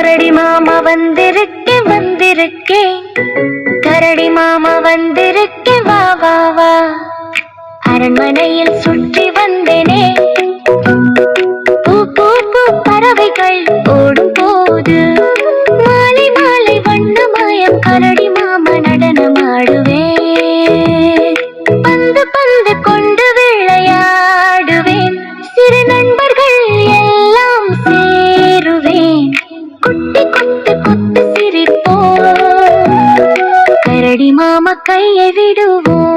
கரடி மாமா வந்திருக்கே வந்திருக்கே. கரடி மாமா வந்திருக்கே வா வா வா. அரண்மனையில் விடுவோம்.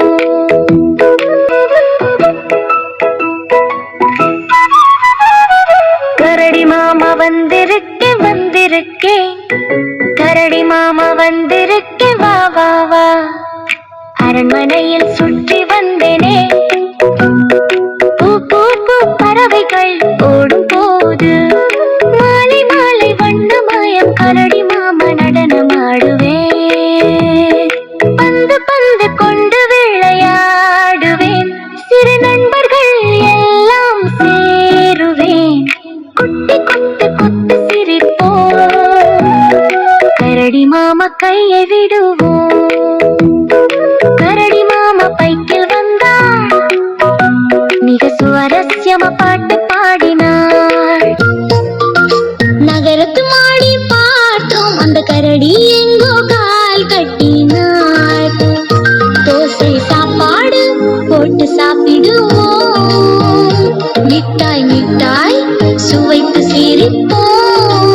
கரடி மாமா வந்திருக்கே வந்திருக்கே. கரடி மாமா வந்திருக்கே வா வா வா. அரண்மனையில் சுற்றி வந்தேனே. பூ பூ பூ பறவைகள் ஓடும் போ. போட்டு சாப்பிடுவோம் மிட்டாய் மிட்டாய் சுவைத்து சிரிப்போம்.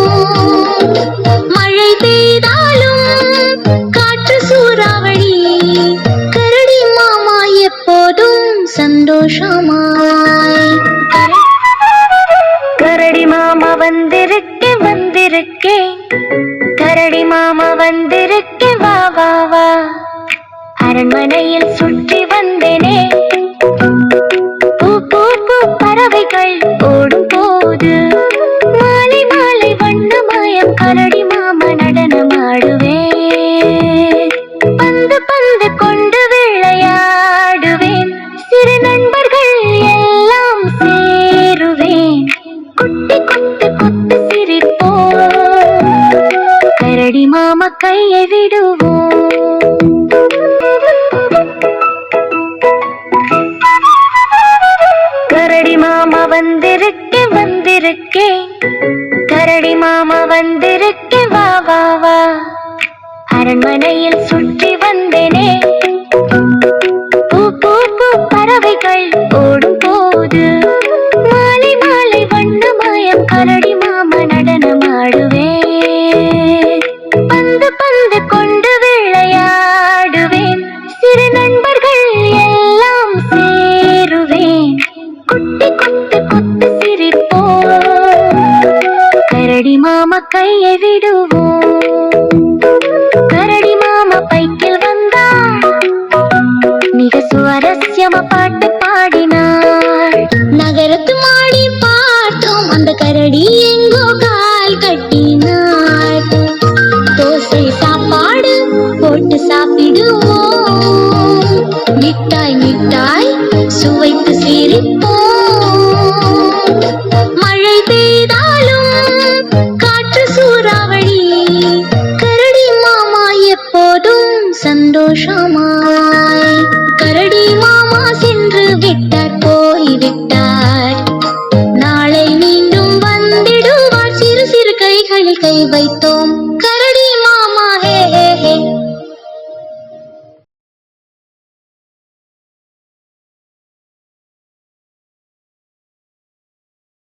மழை பெய்தாலும் காற்று சூறாவளி கரடி மாமா எப்போதும் சந்தோஷமாய். கரடி மாமா வந்திருக்கே வந்திருக்கே கரடி மாமா வந்திருக்கே வா வா வா. அரண்மனையில் சுற்றி வந்தேனே. பூ பூ பூ பறவைகள். ஓ வந்திருக்கே கரடி மாமா வந்திருக்கே வா வா வா. அரண்மனையில் சுற்றி வந்தேனே. மாமா விடுவோம் கரடி மாமா பைக்கில் வந்தா மிக சுவாரஸ்யமா பாட்டு பாடினார். நகரத்து மாடி பார்த்தோம் அந்த கரடி சந்தோஷமா